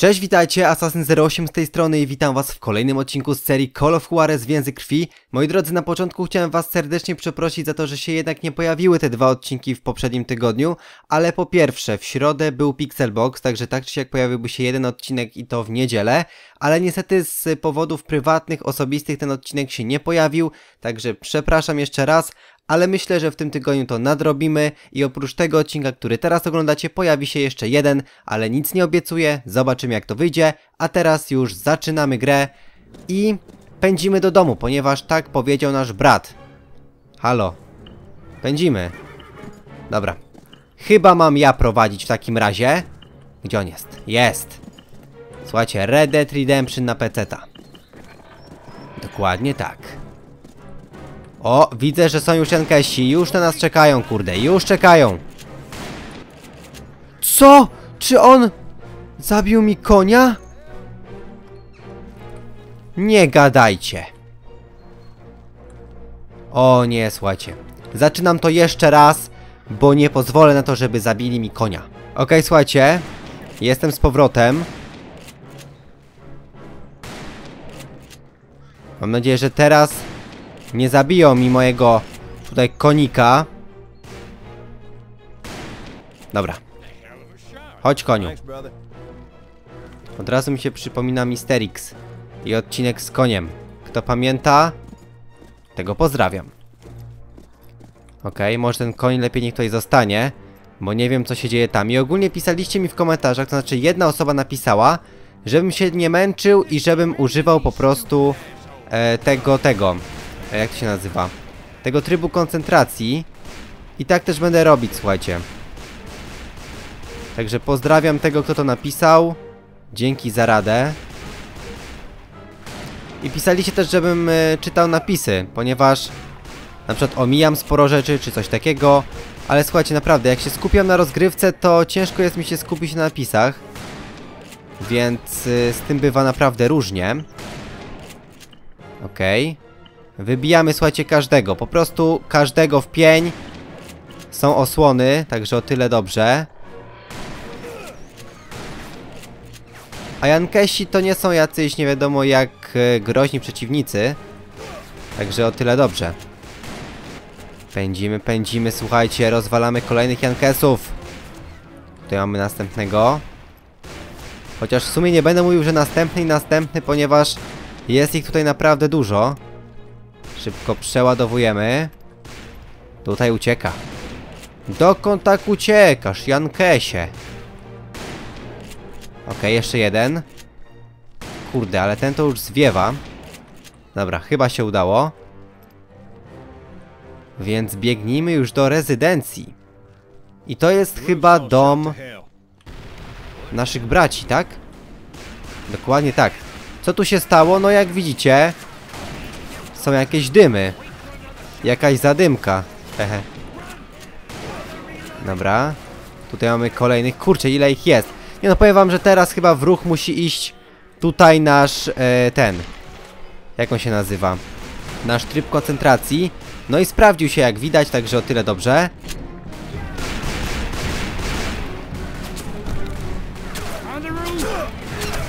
Cześć, witajcie, Assassin08 z tej strony i witam was w kolejnym odcinku z serii Call of Juarez Więzy Krwi. Moi drodzy, na początku chciałem was serdecznie przeprosić za to, że się jednak nie pojawiły te dwa odcinki w poprzednim tygodniu, ale po pierwsze, w środę był Pixelbox, także tak czy siak pojawiłby się jeden odcinek i to w niedzielę, ale niestety z powodów prywatnych, osobistych ten odcinek się nie pojawił, także przepraszam jeszcze raz, ale myślę, że w tym tygodniu to nadrobimy i oprócz tego odcinka, który teraz oglądacie, pojawi się jeszcze jeden, ale nic nie obiecuję, zobaczymy jak to wyjdzie, a teraz już zaczynamy grę i pędzimy do domu, ponieważ tak powiedział nasz brat. Halo, pędzimy. Dobra, chyba mam ja prowadzić w takim razie. Gdzie on jest? Jest. Słuchajcie, Red Dead Redemption na PC-ta. Dokładnie tak. O, widzę, że są już Jankesi. Już na nas czekają, kurde. Już czekają. Co? Czy on zabił mi konia? Nie gadajcie. O nie, słuchajcie. Zaczynam to jeszcze raz, bo nie pozwolę na to, żeby zabili mi konia. Okay, słuchajcie. Jestem z powrotem. Mam nadzieję, że teraz nie zabiją mi mojego tutaj konika. Dobra. Chodź koniu. Od razu mi się przypomina Misterix i odcinek z koniem. Kto pamięta, tego pozdrawiam. Okej, okay, może ten koń lepiej niech tutaj zostanie, bo nie wiem co się dzieje tam. I ogólnie pisaliście mi w komentarzach, to znaczy jedna osoba napisała, żebym się nie męczył i żebym używał po prostu e, tego, tego, jak to się nazywa? Tego trybu koncentracji. I tak też będę robić, słuchajcie. Także pozdrawiam tego, kto to napisał. Dzięki za radę. I pisaliście też, żebym y, czytał napisy, ponieważ na przykład omijam sporo rzeczy, czy coś takiego. Ale słuchajcie, naprawdę, jak się skupiam na rozgrywce, to ciężko jest mi się skupić na napisach. Więc y, z tym bywa naprawdę różnie. Okej. Okay. Wybijamy, słuchajcie, każdego. Po prostu każdego w pień. Są osłony, także o tyle dobrze. A Jankesi to nie są jacyś nie wiadomo jak e, groźni przeciwnicy. Także o tyle dobrze. Pędzimy, pędzimy, słuchajcie, rozwalamy kolejnych Jankesów. Tutaj mamy następnego. Chociaż w sumie nie będę mówił, że następny i następny, ponieważ jest ich tutaj naprawdę dużo. Szybko przeładowujemy. Tutaj ucieka. Dokąd tak uciekasz, Jankesie? Ok, jeszcze jeden. Kurde, ale ten to już zwiewa. Dobra, chyba się udało. Więc biegnijmy już do rezydencji. I to jest chyba dom naszych braci, tak? Dokładnie tak. Co tu się stało? No jak widzicie, są jakieś dymy. Jakaś zadymka. Hehe. Dobra. Tutaj mamy kolejnych. Kurczę, ile ich jest. Nie no, powiem wam, że teraz chyba w ruch musi iść tutaj nasz, e, ten. Jak on się nazywa? Nasz tryb koncentracji. No i sprawdził się jak widać, także o tyle dobrze.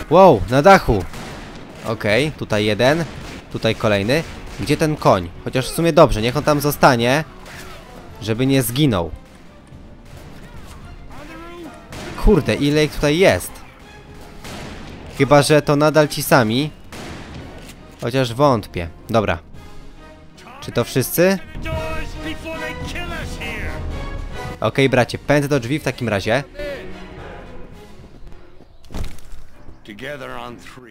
Wow, na dachu. Okej, okay, tutaj jeden. Tutaj kolejny. Gdzie ten koń? Chociaż w sumie dobrze, niech on tam zostanie. Żeby nie zginął. Kurde, ile ich tutaj jest? Chyba, że to nadal ci sami. Chociaż wątpię. Dobra. Czy to wszyscy? Okej, okay, bracie, pędzę do drzwi w takim razie.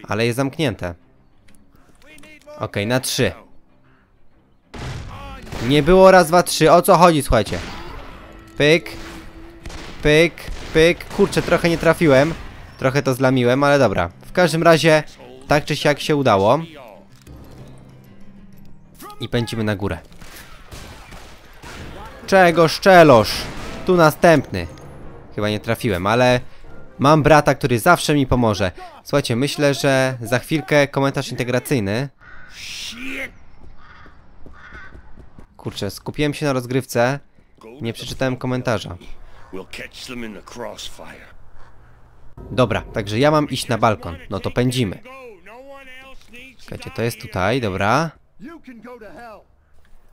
Ale jest zamknięte. Okej, okay, na trzy. Nie było raz, dwa, trzy. O co chodzi, słuchajcie? Pyk. Pyk, pyk. Kurczę, trochę nie trafiłem. Trochę to zlamiłem, ale dobra. W każdym razie, tak czy siak się udało. I pędzimy na górę. Czego szczelosz? Tu następny. Chyba nie trafiłem, ale mam brata, który zawsze mi pomoże. Słuchajcie, myślę, że za chwilkę komentarz integracyjny Kurczę, skupiłem się na rozgrywce. Nie przeczytałem komentarza. Dobra, także ja mam iść na balkon. No to pędzimy. Czekajcie, to jest tutaj, dobra.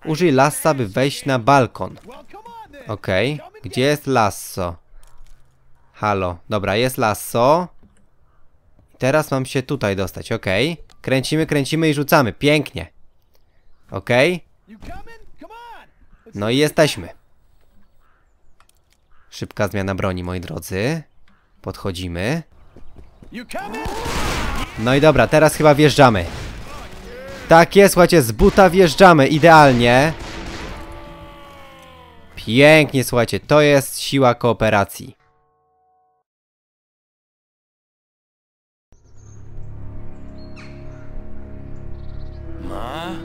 Użyj lassa, by wejść na balkon. Okej. Gdzie jest lasso? Halo. Dobra, jest lasso. Teraz mam się tutaj dostać, okej. Kręcimy, kręcimy i rzucamy. Pięknie. Okej. No i jesteśmy. Szybka zmiana broni, moi drodzy. Podchodzimy. No i dobra, teraz chyba wjeżdżamy. Tak jest, słuchajcie, z buta wjeżdżamy, idealnie. Pięknie, słuchajcie, to jest siła kooperacji. Ma?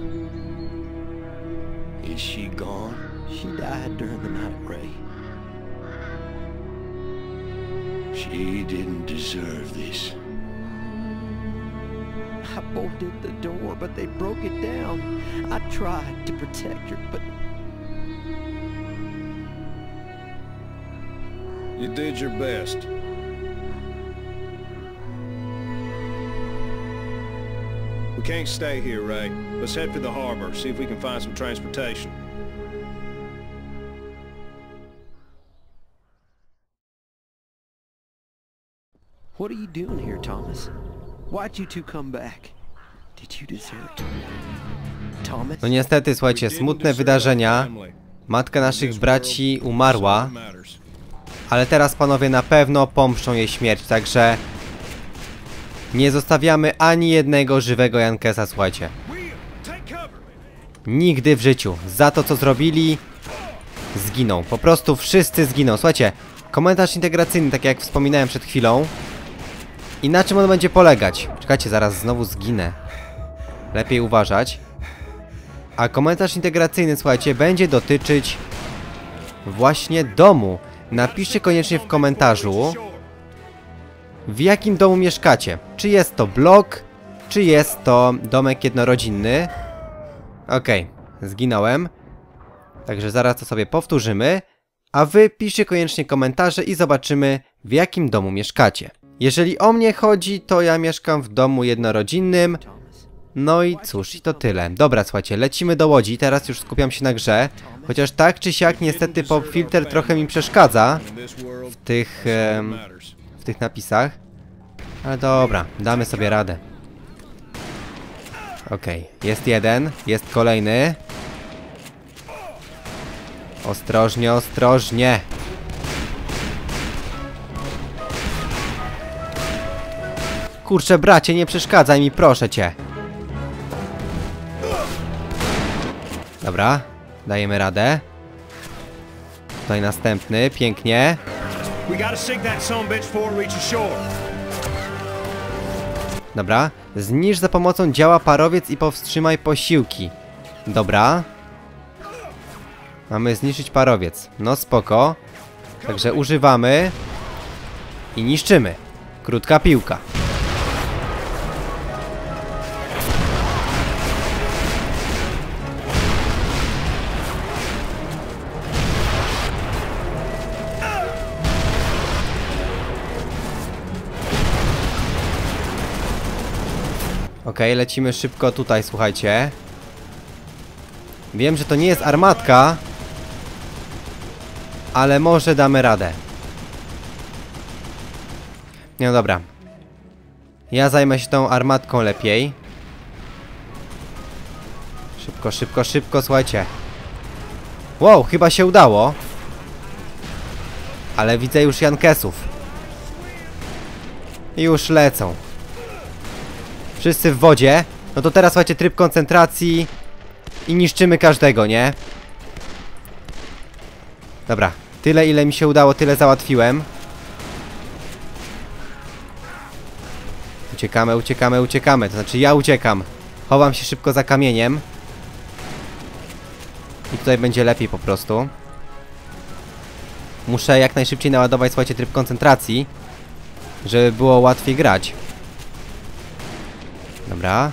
Is she gone? She died during the night, Ray. She didn't deserve this. I bolted the door, but they broke it down. I tried to protect her, but You did your best. We can't stay here, Ray. Let's head for the harbor, see if we can find some transportation. what are you doing here, Thomas? Why'd you two come back? Did you desert? Thomas? No niestety, słuchajcie, smutne wydarzenia. Matka naszych braci umarła, ale teraz panowie na pewno pomszczą jej śmierć, także... Nie zostawiamy ani jednego żywego Jankesa, słuchajcie. Nigdy w życiu. Za to, co zrobili, zginą. Po prostu wszyscy zginą. Słuchajcie, komentarz integracyjny, tak jak wspominałem przed chwilą. I na czym on będzie polegać? Czekajcie, zaraz znowu zginę. Lepiej uważać. A komentarz integracyjny, słuchajcie, będzie dotyczyć właśnie domu. Napiszcie koniecznie w komentarzu, w jakim domu mieszkacie. Czy jest to blok, czy jest to domek jednorodzinny. Okej, zginąłem. Także zaraz to sobie powtórzymy. A wy piszcie koniecznie komentarze i zobaczymy w jakim domu mieszkacie. Jeżeli o mnie chodzi, to ja mieszkam w domu jednorodzinnym. No i cóż, i to tyle. Dobra, słuchajcie, lecimy do łodzi. Teraz już skupiam się na grze. Chociaż tak czy siak, niestety pop filter trochę mi przeszkadza w tych. W tych napisach. Ale dobra, damy sobie radę. Okej, jest jeden, jest kolejny. Ostrożnie, ostrożnie. Kurczę, bracie, nie przeszkadzaj mi, proszę cię. Dobra, dajemy radę. Tutaj następny, pięknie. We gotta sink that son bitch before it shore. Dobra. Zniszcz za pomocą działa parowiec i powstrzymaj posiłki. Dobra. Mamy zniszczyć parowiec. No spoko. Także używamy. I niszczymy. Krótka piłka. Okej, lecimy szybko tutaj, słuchajcie. Wiem, że to nie jest armatka, ale może damy radę. No dobra. Ja zajmę się tą armatką lepiej. Szybko, szybko, szybko, słuchajcie. Wow, chyba się udało. Ale widzę już Jankesów. Już lecą. Wszyscy w wodzie. No to teraz słuchajcie tryb koncentracji i niszczymy każdego, nie? Dobra, tyle ile mi się udało, tyle załatwiłem. Uciekamy, uciekamy, uciekamy. To znaczy ja uciekam. Chowam się szybko za kamieniem. I tutaj będzie lepiej po prostu. Muszę jak najszybciej naładować, słuchajcie, tryb koncentracji. Żeby było łatwiej grać. Dobra.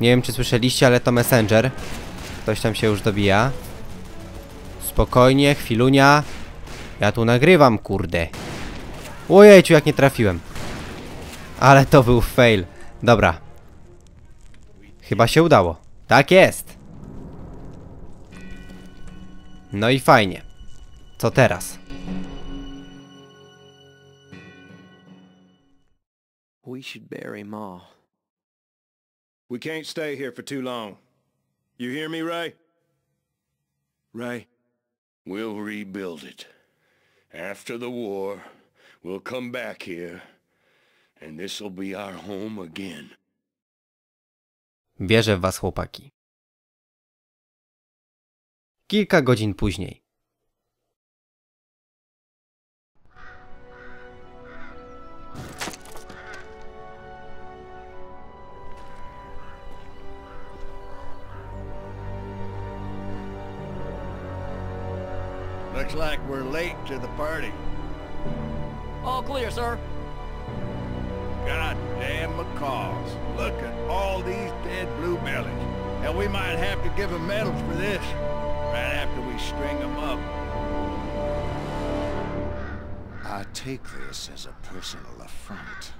Nie wiem, czy słyszeliście, ale to Messenger. Ktoś tam się już dobija. Spokojnie, chwilunia. Ja tu nagrywam, kurde. Ojejciu, jak nie trafiłem. Ale to był fail. Dobra. Chyba się udało. Tak jest. No i fajnie. Co teraz? We should bury Ma. We can't stay here for too long. You hear me, Ray? Ray, we'll rebuild it. After the war, we'll come back here, and this'll be our home again. Wierzę w was, chłopaki. Kilka godzin później. Looks like we're late to the party. All clear, sir. Goddamn macaws. Look at all these dead blue bellies. And we might have to give them medals for this. Right after we string them up. I take this as a personal affront.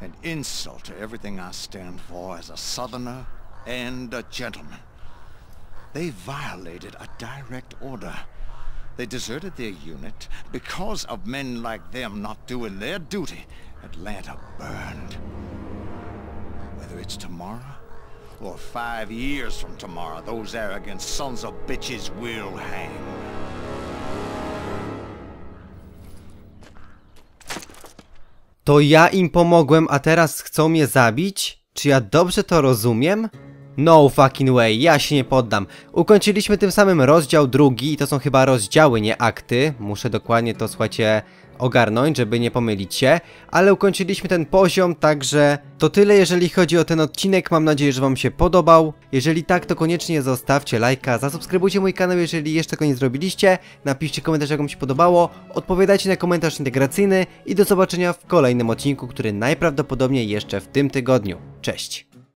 An insult to everything I stand for as a Southerner and a gentleman. They violated a direct order. They deserted their unit. Because of men like them not doing their duty, Atlanta burned. Whether it's tomorrow or five years from tomorrow, those arrogant sons of bitches will hang. To ja im pomogłem, a teraz chcą mnie zabić? Czy ja dobrze to rozumiem? No fucking way, ja się nie poddam. Ukończyliśmy tym samym rozdział drugi i to są chyba rozdziały, nie akty. Muszę dokładnie to, słuchajcie, ogarnąć, żeby nie pomylić się. Ale ukończyliśmy ten poziom, także to tyle jeżeli chodzi o ten odcinek. Mam nadzieję, że wam się podobał. Jeżeli tak, to koniecznie zostawcie lajka, zasubskrybujcie mój kanał, jeżeli jeszcze go nie zrobiliście. Napiszcie komentarz, jak wam się podobało. Odpowiadajcie na komentarz integracyjny i do zobaczenia w kolejnym odcinku, który najprawdopodobniej jeszcze w tym tygodniu. Cześć!